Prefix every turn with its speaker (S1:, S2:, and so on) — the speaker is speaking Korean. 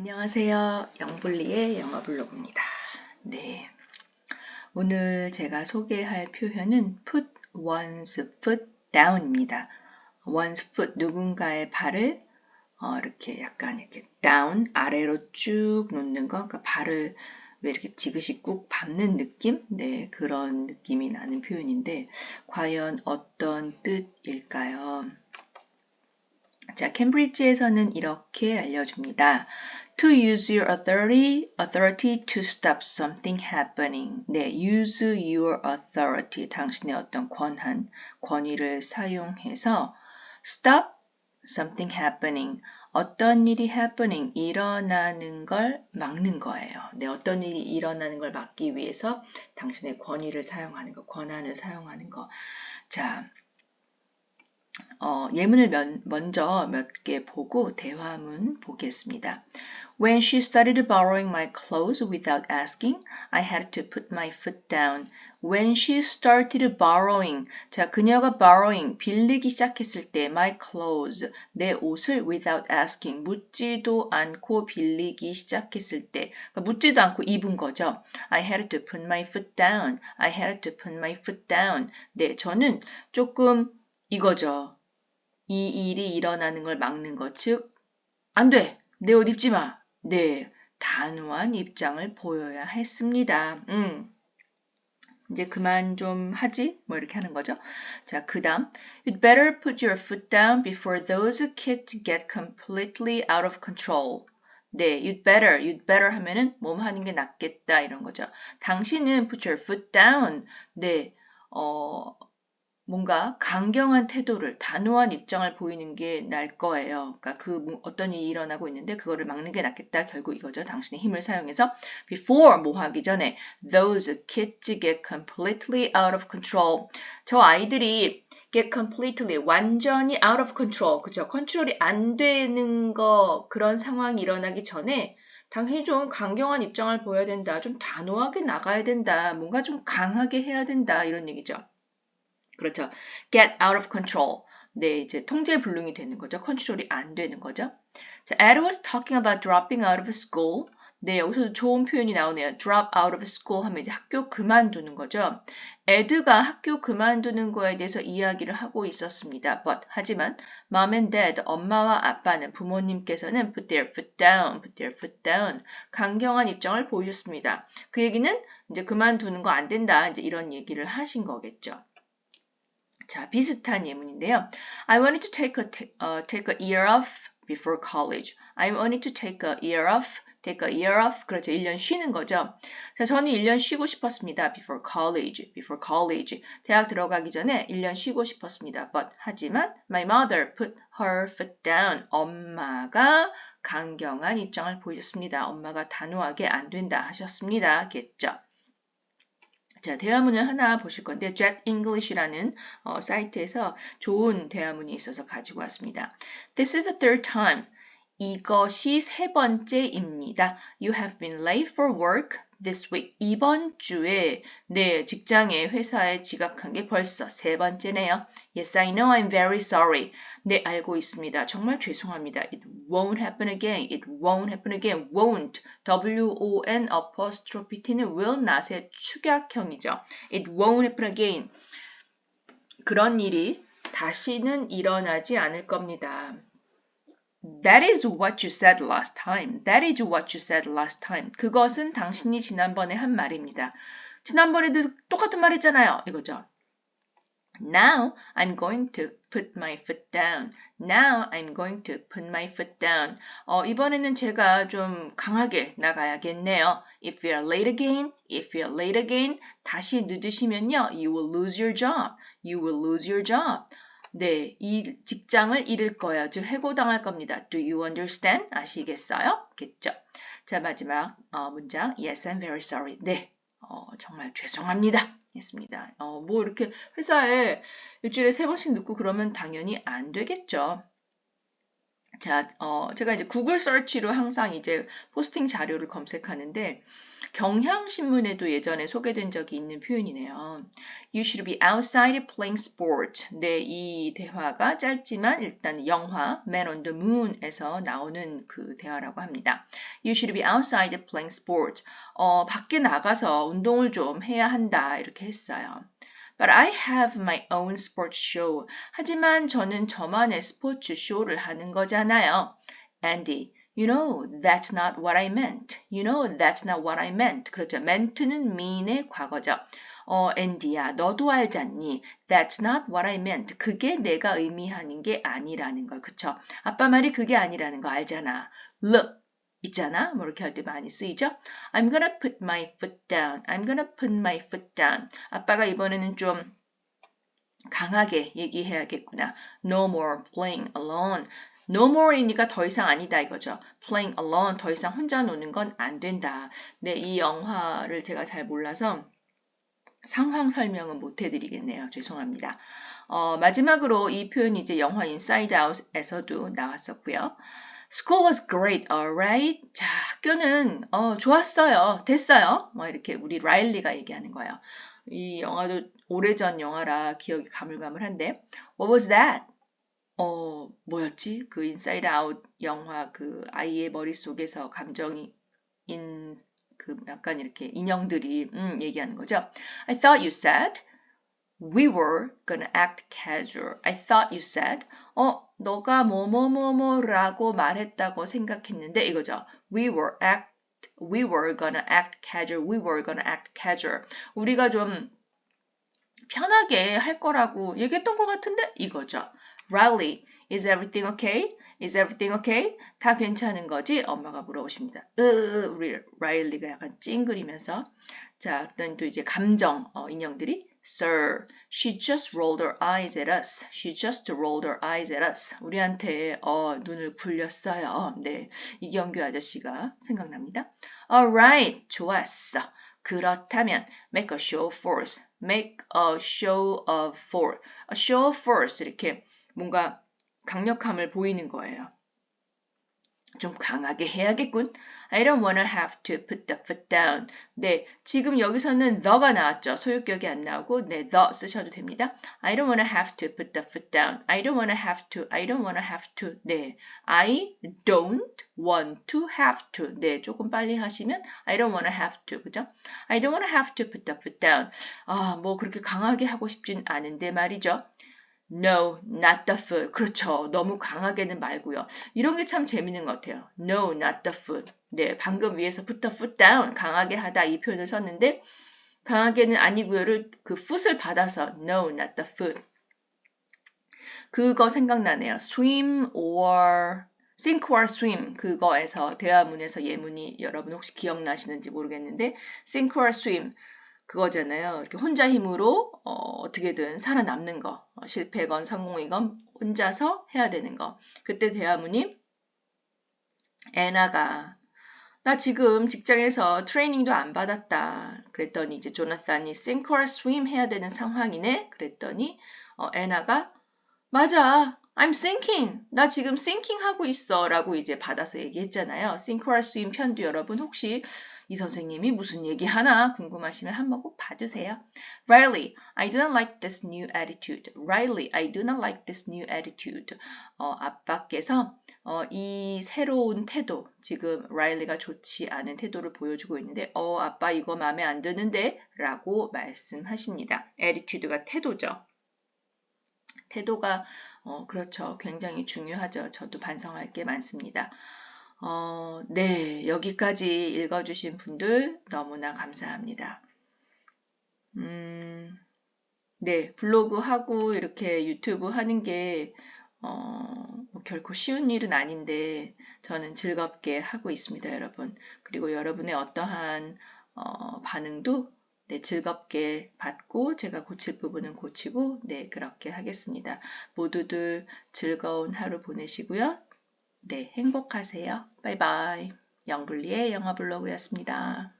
S1: 안녕하세요. 영블리의 영어 블로그입니다. 네. 오늘 제가 소개할 표현은 put one's foot down입니다. one's foot 누군가의 발을 어, 이렇게 약간 이렇게 down 아래로 쭉 놓는 거, 그러니까 발을 왜 이렇게 지그시 꾹 밟는 느낌? 네, 그런 느낌이 나는 표현인데 과연 어떤 뜻일까요? 자, 캠브리지에서는 이렇게 알려줍니다. To use your authority, authority to stop something happening. 네, use your authority. 당신의 어떤 권한, 권위를 사용해서 stop something happening. 어떤 일이 happening, 일어나는 걸 막는 거예요. 네, 어떤 일이 일어나는 걸 막기 위해서 당신의 권위를 사용하는 거, 권한을 사용하는 거. 자, 어, 예문을 면, 먼저 몇 개 보고 대화문 보겠습니다. When she started borrowing my clothes without asking, I had to put my foot down. When she started borrowing, 자 그녀가 borrowing 빌리기 시작했을 때 my clothes 내 옷을 without asking 묻지도 않고 빌리기 시작했을 때 그러니까 묻지도 않고 입은 거죠. I had to put my foot down. I had to put my foot down. 네 저는 조금 이거죠. 이 일이 일어나는 걸 막는 것. 즉, 안 돼! 내 옷 입지 마! 네, 단호한 입장을 보여야 했습니다. 음. 이제 그만 좀 하지? 뭐 이렇게 하는 거죠. 자, 그 다음. You'd better put your foot down before those kids get completely out of control. 네, you'd better, you'd better 하면은 몸 하는 게 낫겠다 이런 거죠. 당신은 put your foot down. 네, 어, 뭔가 강경한 태도를 단호한 입장을 보이는 게 날 거예요. 그러니까 그 어떤 일이 일어나고 있는데 그거를 막는 게 낫겠다. 결국 이거죠. 당신의 힘을 사용해서 before 뭐 하기 전에 those kids get completely out of control. 저 아이들이 get completely 완전히 out of control. 그죠? 컨트롤이 안 되는 거 그런 상황이 일어나기 전에 당신이 좀 강경한 입장을 보여야 된다. 좀 단호하게 나가야 된다. 뭔가 좀 강하게 해야 된다. 이런 얘기죠. 그렇죠. get out of control. 네, 이제 통제 불능이 되는 거죠. 컨트롤이 안 되는 거죠. 자, Ed was talking about dropping out of school. 네, 여기서도 좋은 표현이 나오네요. drop out of school 하면 이제 학교 그만두는 거죠. 에드가 학교 그만두는 거에 대해서 이야기를 하고 있었습니다. But 하지만 mom and dad 엄마와 아빠는 부모님께서는 put their foot down, put their foot down 강경한 입장을 보이셨습니다. 그 얘기는 이제 그만두는 거 안 된다. 이제 이런 얘기를 하신 거겠죠. 자, 비슷한 예문인데요. I wanted to take a, uh, take a year off before college. I wanted to take a year off. take a year off. 그렇죠. 1년 쉬는 거죠. 자, 저는 1년 쉬고 싶었습니다. before college. before college. 대학 들어가기 전에 1년 쉬고 싶었습니다. but 하지만 my mother put her foot down. 엄마가 강경한 입장을 보였습니다. 엄마가 단호하게 안 된다 하셨습니다. 겠죠. 자, 대화문을 하나 보실 건데 Jet English라는 어, 사이트에서 좋은 대화문이 있어서 가지고 왔습니다. This is the third time. 이것이 세 번째입니다. You have been late for work this week. 이번 주에 네, 직장에 회사에 지각한 게 벌써 세 번째네요. Yes, I know. I'm very sorry. 네, 알고 있습니다. 정말 죄송합니다. It won't happen again. It won't happen again. won't. W-O-N apostrophe T는 will not의 축약형이죠. It won't happen again. 그런 일이 다시는 일어나지 않을 겁니다. That is what you said last time. That is what you said last time. 그것은 당신이 지난번에 한 말입니다. 지난번에도 똑같은 말 했잖아요. 이거죠. Now I'm going to put my foot down. Now I'm going to put my foot down. 어, 이번에는 제가 좀 강하게 나가야겠네요. If you're late again, if you're late again, 다시 늦으시면요, you will lose your job. You will lose your job. 네, 이 직장을 잃을 거예요. 즉 해고당할 겁니다. Do you understand? 아시겠어요? 겠죠? 자, 마지막 어, 문장. Yes, I'm very sorry. 네, 어, 정말 죄송합니다. 했습니다. 어, 뭐 이렇게 회사에 일주일에 세 번씩 늦고 그러면 당연히 안 되겠죠. 자, 어, 제가 이제 구글 서치로 항상 이제 포스팅 자료를 검색하는데 경향신문에도 예전에 소개된 적이 있는 표현이네요. You should be outside playing sport. 네, 이 대화가 짧지만 일단 영화 Man on the Moon에서 나오는 그 대화라고 합니다. You should be outside playing sport. 어, 밖에 나가서 운동을 좀 해야 한다 이렇게 했어요. But I have my own sports show. 하지만 저는 저만의 스포츠 쇼를 하는 거잖아요. Andy, you know that's not what I meant. You know that's not what I meant. 그렇죠. meant는 mean의 과거죠. 어, 앤디야, 너도 알잖니? That's not what I meant. 그게 내가 의미하는 게 아니라는 걸. 그쵸? 아빠 말이 그게 아니라는 거 알잖아. Look, 있잖아. 뭐 이렇게 할 때 많이 쓰이죠. I'm gonna put my foot down. I'm gonna put my foot down. 아빠가 이번에는 좀 강하게 얘기해야겠구나. No more playing alone. No more이니까 더 이상 아니다 이거죠. Playing alone 더 이상 혼자 노는 건 안 된다. 네, 이 영화를 제가 잘 몰라서 상황 설명은 못 해드리겠네요. 죄송합니다. 어, 마지막으로 이 표현이 이제 영화 Inside Out에서도 나왔었고요. School was great, alright. 자, 학교는 어, 좋았어요. 됐어요. 뭐 이렇게 우리 라일리가 얘기하는 거예요. 이 영화도 오래전 영화라 기억이 가물가물한데 What was that? 어, 뭐였지? 그 인사이드 아웃 영화 그 아이의 머릿속에서 감정이 인 그 약간 이렇게 인형들이 음, 얘기하는 거죠. I thought you said we were gonna act casual. I thought you said 어, 너가 뭐뭐뭐뭐라고 말했다고 생각했는데 이거죠. We were act we were gonna act casual. We were gonna act casual. 우리가 좀 편하게 할 거라고 얘기했던 것 같은데 이거죠. Riley, is everything okay? Is everything okay? 다 괜찮은 거지? 엄마가 물어보십니다. 으, 우리 라일리가 약간 찡그리면서 자, 그다음 또 이제 감정 어, 인형들이 Sir, she just rolled her eyes at us. She just rolled her eyes at us. 우리한테 어, 눈을 굴렸어요. 네, 이경규 아저씨가 생각납니다. Alright, 좋았어. 그렇다면 make a show of force. Make a show of force. A show of force 이렇게 뭔가 강력함을 보이는 거예요. 좀 강하게 해야겠군. I don't wanna have to put the foot down. 네, 지금 여기서는 the가 나왔죠. 소유격이 안 나오고 네, the 쓰셔도 됩니다. I don't wanna have to put the foot down. I don't wanna have to. I don't wanna have to. 네, I don't want to have to. 네, 조금 빨리 하시면 I don't wanna have to. 그죠? I don't wanna have to put the foot down. 아, 뭐 그렇게 강하게 하고 싶진 않은데 말이죠. No, not the food. 그렇죠. 너무 강하게는 말고요. 이런 게 참 재밌는 것 같아요. No, not the food. 네, 방금 위에서 put the foot down. 강하게 하다 이 표현을 썼는데 강하게는 아니고요를 그 foot을 받아서 no, not the food. 그거 생각나네요. swim or sink or swim 그거에서 대화문에서 예문이 여러분 혹시 기억나시는지 모르겠는데 sink or swim 그거잖아요. 이렇게 혼자 힘으로 어, 떻게든 살아남는 거. 어, 실패건 성공이건 혼자서 해야 되는 거. 그때 대화문이 애나가 나 지금 직장에서 트레이닝도 안 받았다. 그랬더니 이제 조나산이 sink or 해야 되는 상황이네. 그랬더니 어, 애나가 맞아. I'm thinking. 나 지금 thinking 하고 있어. 라고 이제 받아서 얘기했잖아요. sink or 편도 여러분 혹시 이 선생님이 무슨 얘기 하나 궁금하시면 한번 꼭 봐주세요. Riley, I do not like this new attitude. Riley, I do not like this new attitude. 어, 아빠께서 어, 이 새로운 태도, 지금 라일리가 좋지 않은 태도를 보여주고 있는데, 어, 아빠 이거 마음에 안 드는데? 라고 말씀하십니다. attitude가 태도죠. 태도가, 어, 그렇죠. 굉장히 중요하죠. 저도 반성할 게 많습니다. 어, 네, 여기까지 읽어주신 분들 너무나 감사합니다. 음, 네, 블로그 하고 이렇게 유튜브 하는 게 어, 뭐 결코 쉬운 일은 아닌데 저는 즐겁게 하고 있습니다, 여러분. 그리고 여러분의 어떠한 어, 반응도 네, 즐겁게 받고 제가 고칠 부분은 고치고 네, 그렇게 하겠습니다. 모두들 즐거운 하루 보내시고요. 네, 행복하세요. 바이바이. 영블리의 영어 블로그였습니다.